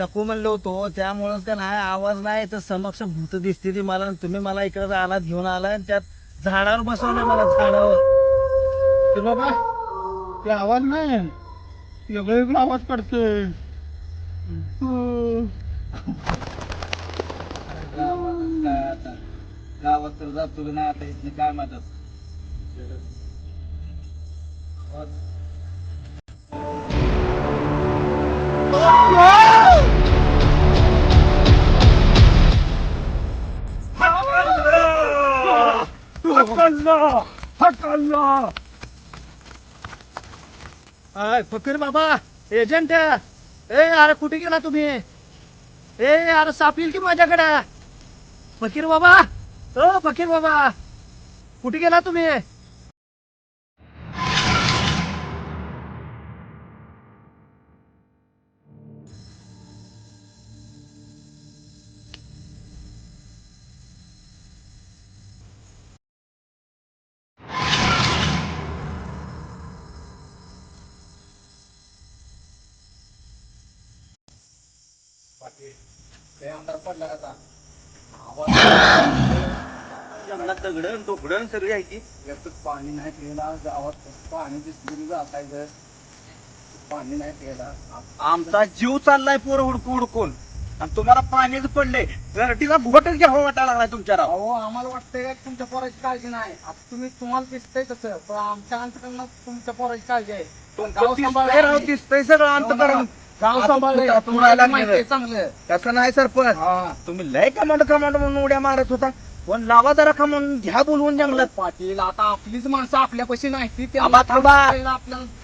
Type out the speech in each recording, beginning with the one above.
नको म्हणलो होतो. त्यामुळं का नाही आवाज नाही तर समक्ष भूत दिसते ती मला. आणि तुम्ही मला इकडे रानात घेऊन आला आणि त्यात झाडावर बसवलं मला झाडावर. ते बाबा ते आवाज नाही. वेगळं वेगळं आवाज काढतोय. गावात तर जातो नाही आता काय मदत अय, फकीर बाबा एजंट ए अरे कुठे गेला तुम्ही? ए अरे सापील की माझ्याकडे? फकीर बाबा ओ फकीर बाबा. कुठे गेला तुम्ही? जंगलात दगडण तोगडण सगळी आहे की? पाणी नाही गावात पाणी दिसली जातायचं पाणी नाही आमचा जीव चाललाय पोर हुडकून हुडकून. आणि तुम्हाला पाणीच पडले घरटीला घोटच घ्यावं वाटायला लागलाय तुमच्या राव. अहो आम्हाला वाटतंय का तुमच्या पोराची काळजी नाही? आता तुम्ही तुम्हाला दिसतंय तसं पण आमच्या अंतकरणात तुमच्या पोराची काळजी आहे. गाव दिसतंय सगळं अंतकरण. गाव आता सांभाळलंय तुमच्या तुम्हाला तुम्हाला माहिती आहे लागलं. चांगलं. तसं नाही सरपंच. हा. तुम्ही लय कमांड कमांड म्हणून उड्या मारत होता. पण लावा जरा का म्हणून घ्या बोलवून जंगलात. पाटील आता आपलीच माणसं आपल्यापाशी नाही ती थांबा.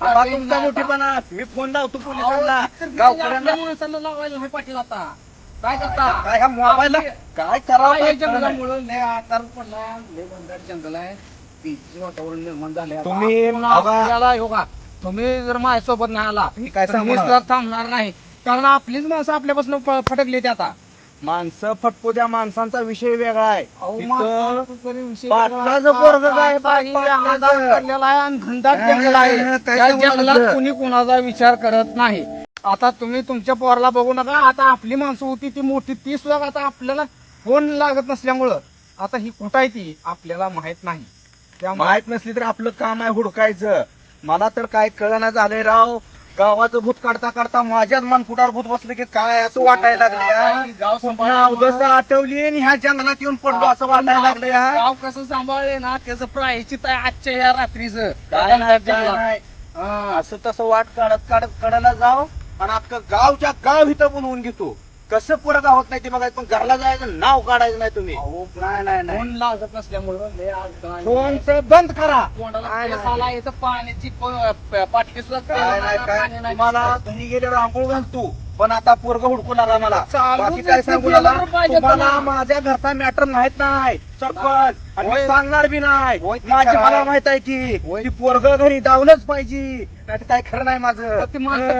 आबा तुमचा मोठेपणा. मी फोन लावतो पोलिसांना. गावकऱ्यांना. लावायला नाही पाटील आता. काय करता? काय ह्या मोबाईलला? काय करावं काय काय कळलं नाही. जंगलामुळे? लय आकार पडला. लय बंदार जंगल आहे. वातावरण निर्माण झाले. तुम्ही आपण आबा- आपल्याला का तुम्ही जर माझ्यासोबत नाही आला मी काय तर सांगू मी नका. सुद्धा थांबणार नाही. कारण आपलीच माणसं आपल्यापासून फटकली ते आता. माणसं फटको त्या माणसांचा विषय वेगळा आहे. अहो, इथं माणसाचं तरी विषय पाटलाचं वेगळा. पोरगं काय, काही पाटलाचं. अंधार पडलेला आहे आणि घनदाट काय, जंगल आहे. काय त्या सांगू जंगलात नका. कुणी कुणाचा विचार करत नाही. आता तुम्ही तुमच्या पोराला बघू नका. आता आपली माणसं होती ती मोठी. ती सुद्धा आता आपल्याला फोन लागत नसल्यामुळं. आता ही कुठं आहे ती? आपल्याला माहीत नाही. त्यामुळे माहीत नसली तर आपलं काम आहे हुडकायचं. मला तर काय कळना झालंय राव. गावाचं भूत काढता काढता माझ्याच मन फुटावर भूत बसलं की काय असं वाटायला लागले गाव आठवली आणि ह्या जंगलात येऊन पडलो असं वाटायला लागलं गाव कसं सांभाळले ना त्याचं प्रायचित आहे आजच्या या रात्रीचं. काय नाही हा. असं तसं वाट काढत काढत कडायला जाव. आणि अख्खं गावच्या गाव इथं बोलवून घेतो. कसं पुढं गावात नाही ते बघायचं पण घरला जायचं नाव काढायचं नाही तुम्ही नाही नाही नाही फोन लागत नसल्यामुळं लय. फोनचं बंद करा तोंडाला काय केस नाही. आला पाण्याची प- प- पाटली सुद्धा काय नाही काय पाणी नाही. तुम्हाला घरी गेल्यावर आंघोळ घालतो पण आता पोरग हुडकून आला मला बाकी काय सांगू पाहिजे तुम्हाला. माझ्या घरचा मॅटर माहीत नाही सरपंच आणि सांगणार बी नाही. माझी मला. माहीत आहे की पोरग घरी दावलंच पाहिजे. काय खरं नाही माझं.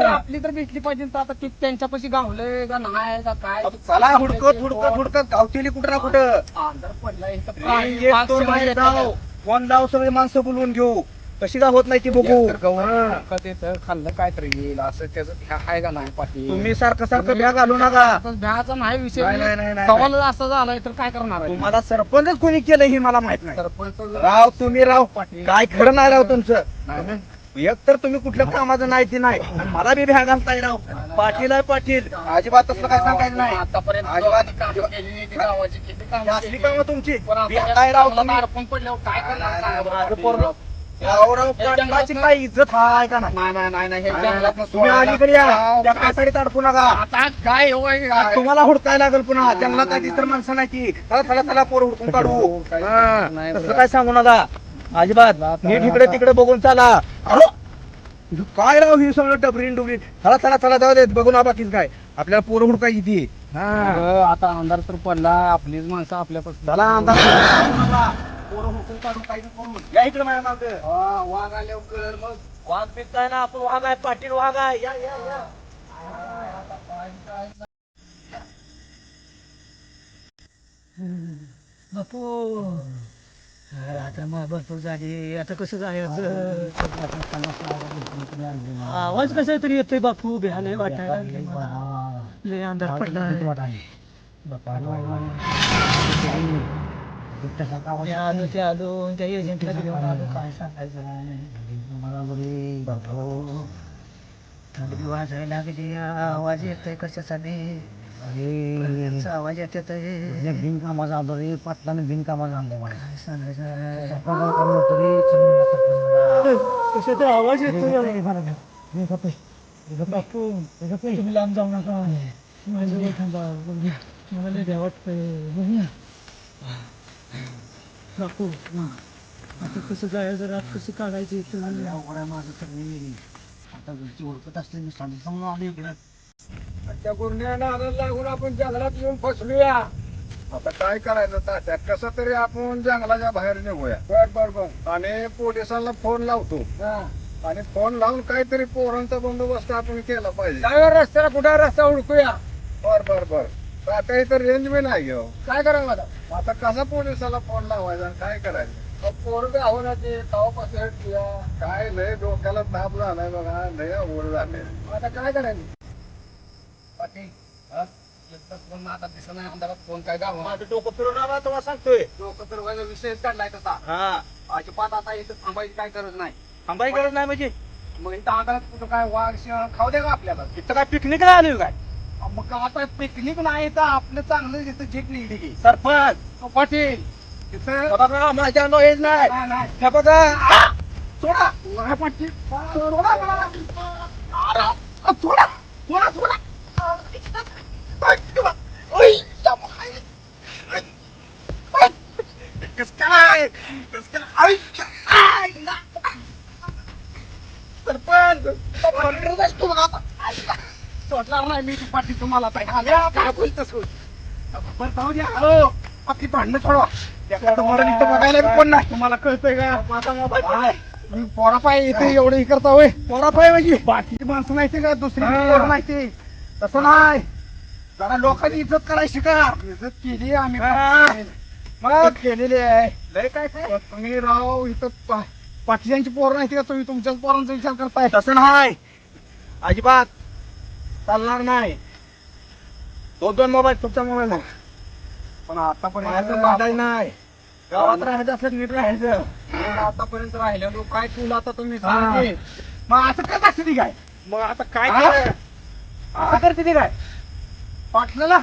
आपली तर भेटली पाहिजे आता ती त्यांच्यापाशी गावलंय का नाही का काय? चला हुडकत हुडकत हुडकत. गावतेली कुठं ना कुठं. अंधार पडला इथं. एक प्राणी, दोन पक्षी बाहेर येतात. जाऊ. फोन लाव सगळे माणसं बोलवून घेऊ. कशी का होत नाही ती बघू? खाल्लं काय तरी येईल असं त्याचं ह्या आहे का नाही पाटील तुम्ही सारखं सारखं भ्या घालू नका. भ्याचा नाही विषय. नाही, नाही, नाही, नाही. सवाल असं झालाय तर काय करणार आहे? तुम्हाला सरपंचच कोणी केलं हे मला माहीत नाही. सरपंच राव तुम्ही राव. पाटील काय खरं नाही राव तुमचं? नाही. एक तर तुम्ही कुठल्या कामाचं नाही ते नाही. आणि मला बी भ्या घालताय राव. पाटील आहे पाटील. अजिबात तसलं काय सांगायचं नाही. आतापर्यंत अजिबात- गावाची कामं केली गावाची किती कामं असली केली. कामं तुमची. पण आता भ्या काय राव तुम्ही? दारपण पडल्यावर काय करणार? सांगा बरं माझं पाटील? काय इज्जत आहे का नाही? नाही नाही नाही नाही हे नाही, जंगलातनं तुम्ही सोडायला- अलीकडे या. राव, त्या कासाडीत अडकू नका. आता काय हो काय? तुम्हाला हुडकाय लागेल पुन्हा. जंगलात आधी तर माणसं नाही ती. चला चला चला पोर हुडकून काढू. काय- हा, नाही बरं. काय सांगू नका. अजिबात. नीट इकडे तिकडे बघून चला. अहो, काय राव ही सगळं डबरीन डुबरीन? चला चला चला जाऊ देत. बघून बाकीच काय. आपल्याला पोरं हुडकायची ती हा. अगं, आता अंधार तर पडला. आपलीच माणसं आपल्यापासून. चला नका. पोरं हुडकून काढू काही करून या इकडे माझ्या मागं. वाघ आल्यावर कळेल मग. वाघ पिकताय ना आपण वाघ आहे पाटील वाघ आहे. या या या. बापू अरे आता मग भरपूर झाली. आता कसं जायचं? आवाज कसा तरी येतोय बापू भ्या नाही वाटायला अंधार पडला मी आलो ते आलो त्या एजंटला घेऊन आलो काय सांगायचं? थंडी वाजायला लागली आवाज येतोय कशासाठी? कशाचा आवाज येत येतोय बिनकामाचा आलो रे पाटलाने बिनकामाचा आणलं मला. काय सांगायचं? कशाचा आवाज येतोय? बापू तुम्ही लांब जाऊ नका. माझं थांबा मला लय आता कसं जायचं रात कसं काढायचं तुम्हाला अवघड आहे माझं तर मी आता घरची ओळखत असते मी सांगितलं समजून आलो इकडे त्या गुन्ह्याला आनंद लागून आपण जंगलात येऊन फसलूया आता काय करायचं तात्या कसं तरी आपण जंगलाच्या बाहेर निघूया बर बर बर आणि पोलिसांना फोन लावतो आणि फोन लावून काहीतरी पोरांचा बंदोबस्त आपण केला पाहिजे काय रस्त्याला कुठे रस्ता हुडकूया बर बर बर तात्या इथं रेंज बी नाही घेऊ. काय करावं आता? आता कसा पोलिसाला फोन लावायचा आणि काय करायचं? पोरग आव्हानाचे तवापासून तुया काय लय डोक्याला ताप झालाय बघा लय अवघड झाले आता काय करायचं? आता दिसत नाही अंधारात. फोन काय गाव? माझं डोकं फिरून आला तुम्हाला सांगतोय. डोकं तर व्हायला विषयच काढलाय तसा. हा. अजिबात आता इथं थांबायची काय गरज नाही. थांबाई गरज नाही म्हणजे? मग इथं अंधारात कुठं काय वाघ शिळ खाऊ दे का आपल्याला? इथं काय पिकनिकला आलोय काय? मग आता पिकनिक नाही तर आपलं चांगलं तिथं जीप निघली सरपंच पाटील तिथं बघा माझ्या नो हेच नाही. नाही, नाही. हे बघा. सोडा. सोडा पाटील सोडा मला. अरे, सोडा. सोडा. सोडा कस काय? कस काय सरपंच पंधराच तुम्हाला आता. सोडणार नाही मी ती पाटील तुम्हाला आता. आम्ही काय बोलतोस होय? बरं जाऊ द्या. हो आपली भांडणं सोडवा. एखादं मरण इथं बघायला बी कोण नाही. तुम्हाला कळतंय का? माझा मोबाईल मी पोरापाय इथे एवढं हे करता होय. पोरापाय म्हणजे? बाकीची माणसं नाही ते का? दुसरी पोरं नाही ते. तसं नाही. जरा लोकांनी इज्जत करायची का? इज्जत केली आम्ही. मग? केलेली आहे. लय काय काय? तुम्ही राव इथं पा- पाटीलांची पोरं नाही ते का? तुम्ही तुमच्याच पोरांचा विचार करताय? तसं नाही. अजिबात. चालणार नाही. दोन दोन मोबाईल तुमचा मोबाईल नाही. पण आतापर्यंत माझं नाही गावात राहायचं असं नीट राहायचं. आतापर्यंत राहिलेलो काय तुला आता तुम्ही. सांगते मग असं करत असते ती काय? मग आता काय हा? करायचं? असं करते ती काय? पाटलाला?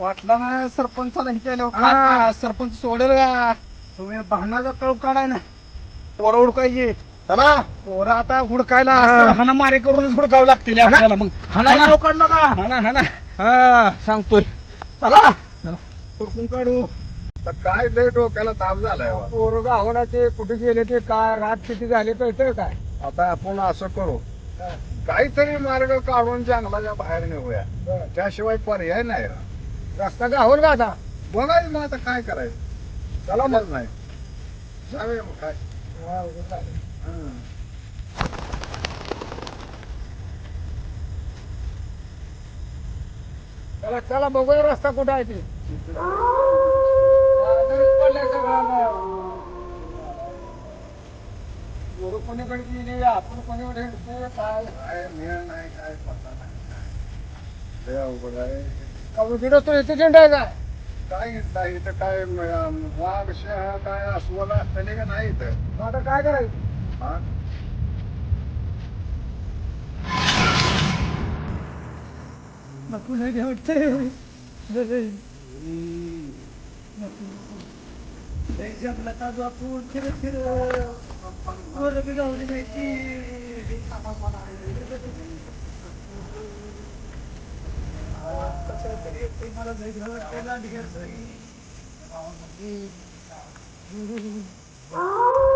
पाटलानं सरपंचाला हे केलं. हा. सरपंच सोडेल का? तुम्ही भांडणाचा कळू काढाय ना पोरं हुडकायची चला पोरं आता हुडकायला. हाना मारे करूनच हुडकावं लागतील आपल्याला मग. हाना. लोकांना का हाना हाना हा सांगतोय. चला. हुडकून काढू. तर काय लय डोक्याला ताप झालाय. पोरं आव्हानाचे कुठे गेले ते काय रात किती झाले कळतंय काय? आता आपण असं करू. काहीतरी मार्ग काढून जंगलाच्या बाहेर निघूया त्याशिवाय पर्याय नाही. रस्ता गावल का आता? बघायचं मग आता काय करायचं. चला मग नाही. जाऊया मग. काय. चला चला बघूया रस्ता कुठं आहे ते? कोणीकडे गेली? आपण कोणीकडे हिंडतोय, काय? काय मेळ नाही काय पत्ता नाही लय अवघड आहे. तो आहे काय काय नाही इथं काय वाघ शहा काय अस्वल असलेले का नाही इथं? आता काय करायचं? जंगलात आलो आपण फिरत फिरत पोरं बी गावली नाही ती. कसं तरी येतंय मला लय भ्या वाटतंय लांडग्याचं.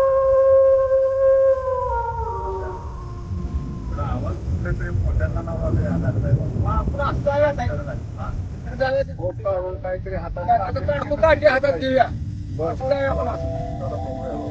ते. खोप काढून काहीतरी हातात काढतो, काढली हातात देऊया बरं.